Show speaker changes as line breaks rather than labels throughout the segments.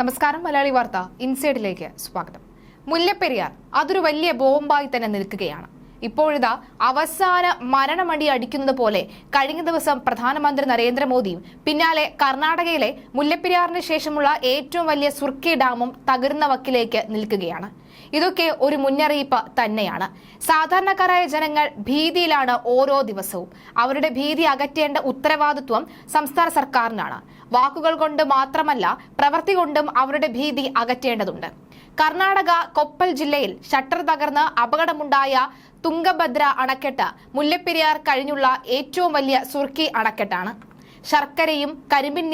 നമസ്കാരം മലയാളി വാർത്ത ഇൻസൈഡിലേക്ക് സ്വാഗതം. മുല്ലപ്പെരിയാർ അതൊരു വലിയ ബോംബായി തന്നെ നിൽക്കുകയാണ്. ഇപ്പോഴിതാ അവസാന മരണമടി അടിക്കുന്നത് പോലെ കഴിഞ്ഞ ദിവസം പ്രധാനമന്ത്രി നരേന്ദ്രമോദിയും പിന്നാലെ കർണാടകയിലെ മുല്ലപ്പെരിയാറിന് ശേഷമുള്ള ഏറ്റവും വലിയ സുർക്കി ഡാമും തകർന്ന വക്കിലേക്ക് നിൽക്കുകയാണ്. ഇതൊക്കെ ഒരു മുന്നറിയിപ്പ് തന്നെയാണ്. സാധാരണക്കാരായ ജനങ്ങൾ ഭീതിയിലാണ് ഓരോ ദിവസവും. അവരുടെ ഭീതി അകറ്റേണ്ട ഉത്തരവാദിത്വം സംസ്ഥാന സർക്കാരിനാണ്. വാക്കുകൾ കൊണ്ട് മാത്രമല്ല പ്രവൃത്തി കൊണ്ടും അവരുടെ ഭീതി അകറ്റേണ്ടതുണ്ട്. കർണാടക കൊപ്പൽ ജില്ലയിൽ ഷട്ടർ തകർന്ന് അപകടമുണ്ടായ തുംഗഭദ്ര അണക്കെട്ട് മുല്ലപ്പെരിയാർ കഴിഞ്ഞുള്ള ഏറ്റവും വലിയ സുർക്കി അണക്കെട്ടാണ്. ശർക്കരയും കരിമ്പിൻ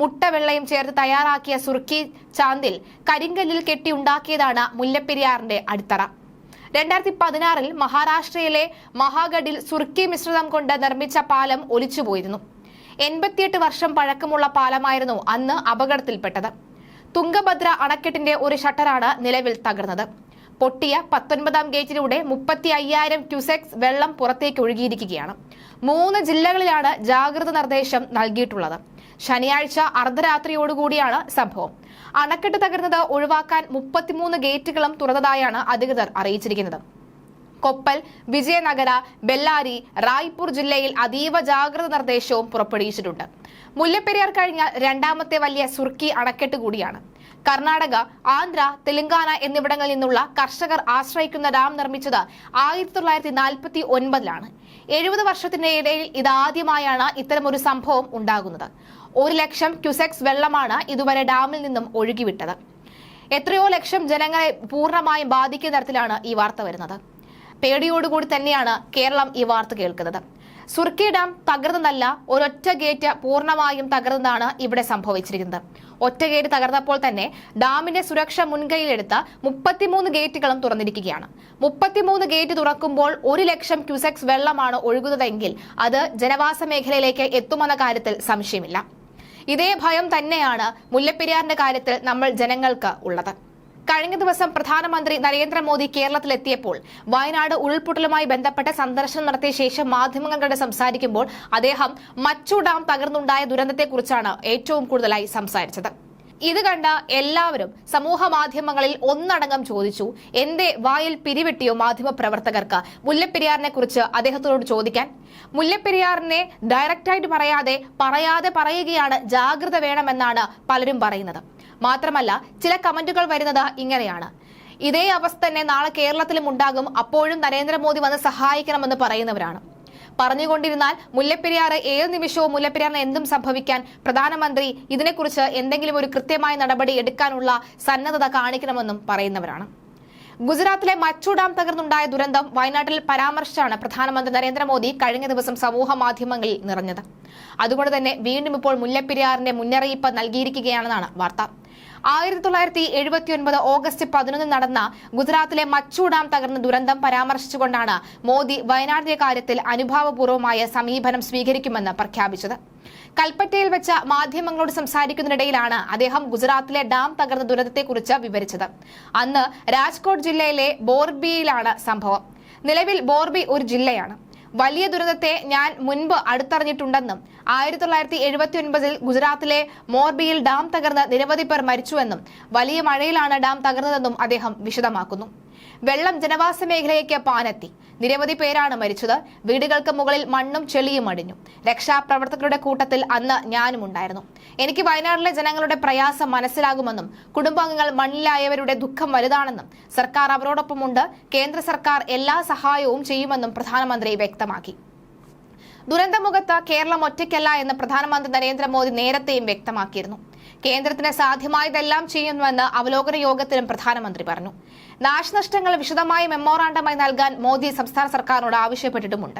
മുട്ടവെള്ളയും ചേർത്ത് തയ്യാറാക്കിയ സുർക്കി ചാന്തിൽ കരിങ്കല്ലിൽ കെട്ടി ഉണ്ടാക്കിയതാണ് മുല്ലപ്പെരിയാറിന്റെ അടിത്തറ. രണ്ടായിരത്തി പതിനാറിൽ മഹാരാഷ്ട്രയിലെ മഹാഗഡിൽ സുർക്കി മിശ്രിതം കൊണ്ട് നിർമ്മിച്ച പാലം ഒലിച്ചുപോയിരുന്നു. എൺപത്തിയെട്ട് വർഷം പഴക്കമുള്ള പാലമായിരുന്നു അന്ന് അപകടത്തിൽപ്പെട്ടത്. തുംഗഭദ്ര അണക്കെട്ടിന്റെ ഒരു ഷട്ടറാണ് നിലവിൽ തകർന്നത്. പൊട്ടിയ പത്തൊൻപതാം ഗേറ്റിലൂടെ മുപ്പത്തി അയ്യായിരം ക്യൂസെക്സ് വെള്ളം പുറത്തേക്ക് ഒഴുകിയിരിക്കുകയാണ്. മൂന്ന് ജില്ലകളിലാണ് ജാഗ്രത നിർദ്ദേശം നൽകിയിട്ടുള്ളത്. ശനിയാഴ്ച അർദ്ധരാത്രിയോടുകൂടിയാണ് സംഭവം. അണക്കെട്ട് തകർന്നത് ഒഴിവാക്കാൻ മുപ്പത്തിമൂന്ന് ഗേറ്റുകളും തുറന്നതായാണ് അധികൃതർ അറിയിച്ചിരിക്കുന്നത്. കൊപ്പൽ വിജയനഗര ബെല്ലാരി റായ്പൂർ ജില്ലയിൽ അതീവ ജാഗ്രത നിർദ്ദേശവും പുറപ്പെടുവിച്ചിട്ടുണ്ട്. മുല്ലപ്പെരിയാർ കഴിഞ്ഞാൽ രണ്ടാമത്തെ വലിയ സുർക്കി അണക്കെട്ട് കൂടിയാണ്. കർണാടക ആന്ധ്ര തെലങ്കാന എന്നിവിടങ്ങളിൽ നിന്നുള്ള കർഷകർ ആശ്രയിക്കുന്ന ഡാം നിർമ്മിച്ചത് ആയിരത്തി തൊള്ളായിരത്തി നാൽപ്പത്തി ഒൻപതിലാണ് എഴുപത് വർഷത്തിന്റെ ഇടയിൽ ഇതാദ്യമായാണ് ഇത്തരമൊരു സംഭവം ഉണ്ടാകുന്നത്. ഒരു ലക്ഷം ക്യുസെക്സ് വെള്ളമാണ് ഇതുവരെ ഡാമിൽ നിന്നും ഒഴുകിവിട്ടത്. എത്രയോ ലക്ഷം ജനങ്ങളെ പൂർണമായും ബാധിക്കുന്ന തരത്തിലാണ് ഈ വാർത്ത വരുന്നത്. പേടിയോടുകൂടി തന്നെയാണ് കേരളം ഈ വാർത്ത കേൾക്കുന്നത്. സുർക്കി ഡാം തകർന്നതല്ല ഒരൊറ്റ ഗേറ്റ് പൂർണമായും തകർന്നതാണ് ഇവിടെ സംഭവിച്ചിരിക്കുന്നത്. ഒറ്റ ഗേറ്റ് തകർന്നപ്പോൾ തന്നെ ഡാമിന്റെ സുരക്ഷ മുൻകൈയിലെടുത്ത് മുപ്പത്തിമൂന്ന് ഗേറ്റുകളും തുറന്നിരിക്കുകയാണ്. മുപ്പത്തിമൂന്ന് ഗേറ്റ് തുറക്കുമ്പോൾ ഒരു ലക്ഷം ക്യൂസെക്സ് വെള്ളമാണ് ഒഴുകുന്നതെങ്കിൽ അത് ജനവാസ മേഖലയിലേക്ക് എത്തുമെന്ന കാര്യത്തിൽ സംശയമില്ല. ഇതേ ഭയം തന്നെയാണ് മുല്ലപ്പെരിയാറിന്റെ കാര്യത്തിൽ നമ്മൾ ജനങ്ങൾക്ക് ഉള്ളത്. കഴിഞ്ഞ ദിവസം പ്രധാനമന്ത്രി നരേന്ദ്രമോദി കേരളത്തിലെത്തിയപ്പോൾ വയനാട് ഉരുൾപൊട്ടലുമായി ബന്ധപ്പെട്ട് സന്ദർശനം നടത്തിയ ശേഷം മാധ്യമങ്ങളോട് സംസാരിക്കുമ്പോൾ അദ്ദേഹം മച്ചു ഡാം തകർന്നുണ്ടായ ദുരന്തത്തെക്കുറിച്ചാണ് ഏറ്റവും കൂടുതലായി സംസാരിച്ചത്. ഇത് കണ്ട എല്ലാവരും സമൂഹ മാധ്യമങ്ങളിൽ ഒന്നടങ്കം ചോദിച്ചു എന്തേ വായിൽ പിരിവെട്ടിയോ മാധ്യമ പ്രവർത്തകർക്ക് മുല്ലപ്പെരിയാറിനെ കുറിച്ച് അദ്ദേഹത്തോട് ചോദിക്കാൻ? മുല്ലപ്പെരിയാറിനെ ഡയറക്റ്റായിട്ട് പറയാതെ പറയാതെ പറയുകയാണ് ജാഗ്രത വേണമെന്നാണ് പലരും പറയുന്നത്. മാത്രമല്ല ചില കമന്റുകൾ വരുന്നത് ഇങ്ങനെയാണ്. ഇതേ അവസ്ഥ തന്നെ നാളെ കേരളത്തിലും ഉണ്ടാകും. അപ്പോഴും നരേന്ദ്രമോദി വന്ന് സഹായിക്കണമെന്ന് പറയുന്നവരാണ്. പറഞ്ഞുകൊണ്ടിരുന്നാൽ മുല്ലപ്പെരിയാർ ഏത് നിമിഷവും മുല്ലപ്പെരിയാറിന് എന്തും സംഭവിക്കാൻ പ്രധാനമന്ത്രി ഇതിനെക്കുറിച്ച് എന്തെങ്കിലും ഒരു കൃത്യമായ നടപടി എടുക്കാനുള്ള സന്നദ്ധത കാണിക്കണമെന്നും പറയുന്നവരാണ്. ഗുജറാത്തിലെ മച്ചു ഡാം തകർന്നുണ്ടായ ദുരന്തം വയനാട്ടിൽ പരാമർശിച്ചാണ് പ്രധാനമന്ത്രി നരേന്ദ്രമോദി കഴിഞ്ഞ ദിവസം സമൂഹ മാധ്യമങ്ങളിൽ നിറഞ്ഞത്. അതുകൊണ്ട് തന്നെ വീണ്ടും ഇപ്പോൾ മുല്ലപ്പെരിയാറിന്റെ മുന്നറിയിപ്പ് നൽകിയിരിക്കുകയാണെന്നാണ് വാർത്ത. ആയിരത്തി തൊള്ളായിരത്തി എഴുപത്തി ഒൻപത് ഓഗസ്റ്റ് പതിനൊന്ന് നടന്ന ഗുജറാത്തിലെ മച്ചു ഡാം തകർന്ന ദുരന്തം പരാമർശിച്ചുകൊണ്ടാണ് മോദി വയനാടിന്റെ കാര്യത്തിൽ അനുഭാവപൂർവമായ സമീപനം സ്വീകരിക്കുമെന്ന് പ്രഖ്യാപിച്ചത്. കൽപ്പറ്റയിൽ വെച്ച മാധ്യമങ്ങളോട് സംസാരിക്കുന്നതിനിടയിലാണ് അദ്ദേഹം ഗുജറാത്തിലെ ഡാം തകർന്ന ദുരന്തത്തെക്കുറിച്ച് വിവരിച്ചത്. അന്ന് രാജ്കോട്ട് ജില്ലയിലെ ബോർബിയിലാണ് സംഭവം. നിലവിൽ ബോർബി ഒരു ജില്ലയാണ്. വലിയ ദുരന്തത്തെ ഞാൻ മുൻപ് അടുത്തറിഞ്ഞിട്ടുണ്ടെന്നും ആയിരത്തി തൊള്ളായിരത്തി എഴുപത്തി ഒൻപതിൽ ഗുജറാത്തിലെ മോർബിയിൽ ഡാം തകർന്ന് നിരവധി പേർ മരിച്ചുവെന്നും വലിയ മഴയിലാണ് ഡാം തകർന്നതെന്നും അദ്ദേഹം വിശദമാക്കുന്നു. വെള്ളം ജനവാസ മേഖലയ്ക്ക് പാനെത്തി. നിരവധി പേരാണ് മരിച്ചത്. വീടുകൾക്ക് മുകളിൽ മണ്ണും ചെളിയും അടിഞ്ഞു. രക്ഷാപ്രവർത്തകരുടെ കൂട്ടത്തിൽ അന്ന് ഞാനും ഉണ്ടായിരുന്നു. എനിക്ക് വയനാട്ടിലെ ജനങ്ങളുടെ പ്രയാസം മനസ്സിലാകുമെന്നും കുടുംബാംഗങ്ങൾ മണ്ണിലായവരുടെ ദുഃഖം വലുതാണെന്നും സർക്കാർ അവരോടൊപ്പമുണ്ട്. കേന്ദ്ര സർക്കാർ എല്ലാ സഹായവും ചെയ്യുമെന്നും പ്രധാനമന്ത്രി വ്യക്തമാക്കി. ദുരന്തമുഖത്ത് കേരളം ഒറ്റയ്ക്കല്ല എന്ന് പ്രധാനമന്ത്രി നരേന്ദ്രമോദി നേരത്തെയും വ്യക്തമാക്കിയിരുന്നു. കേന്ദ്രത്തിന് സാധ്യമായതെല്ലാം ചെയ്യുന്നുവെന്ന് അവലോകന യോഗത്തിലും പ്രധാനമന്ത്രി പറഞ്ഞു. നാശനഷ്ടങ്ങൾ വിശദമായി മെമ്മോറാണ്ടമായി നൽകാൻ മോദി സംസ്ഥാന സർക്കാരിനോട് ആവശ്യപ്പെട്ടിട്ടുമുണ്ട്.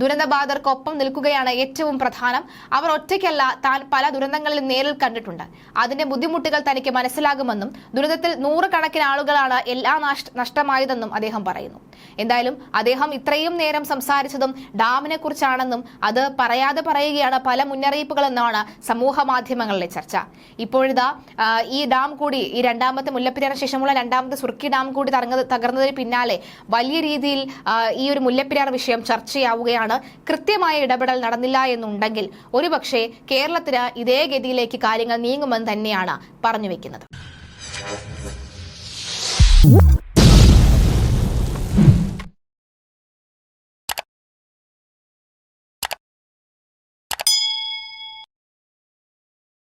ദുരന്തബാധിതർക്കൊപ്പം നിൽക്കുകയാണ് ഏറ്റവും പ്രധാനം. അവർ ഒറ്റയ്ക്കല്ല താൻ പല ദുരന്തങ്ങളിലും നേരിൽ കണ്ടിട്ടുണ്ട്. അതിന്റെ ബുദ്ധിമുട്ടുകൾ തനിക്ക് മനസ്സിലാകുമെന്നും ദുരന്തത്തിൽ നൂറുകണക്കിന് ആളുകളാണ് എല്ലാ നഷ്ടമായതെന്നും അദ്ദേഹം പറയുന്നു. എന്തായാലും അദ്ദേഹം ഇത്രയും നേരം സംസാരിച്ചതും ഡാമിനെ കുറിച്ചാണെന്നും അത് പറയാതെ പറയുകയാണ് പല മുന്നറിയിപ്പുകളെന്നാണ് സമൂഹ മാധ്യമങ്ങളിലെ ചർച്ച. ഇപ്പോഴിതാ ഈ ഡാം കൂടി ഈ രണ്ടാമത്തെ മുല്ലപ്പെരിയാറിന് ശേഷമുള്ള രണ്ടാമത്തെ സുർക്കി ഡാം കൂടി തറങ്ങ തകർന്നതിന് പിന്നാലെ വലിയ രീതിയിൽ ഈ ഒരു മുല്ലപ്പെരിയാർ വിഷയം ചർച്ചയാവുകയാണ് കൃത്യമായ ഇടപെടൽ നടന്നില്ല എന്നുണ്ടെങ്കിൽ ഒരുപക്ഷെ കേരളത്തിന് ഇതേ ഗതിയിലേക്ക് കാര്യങ്ങൾ നീങ്ങുമെന്ന് തന്നെയാണ് പറഞ്ഞു വെക്കുന്നത്.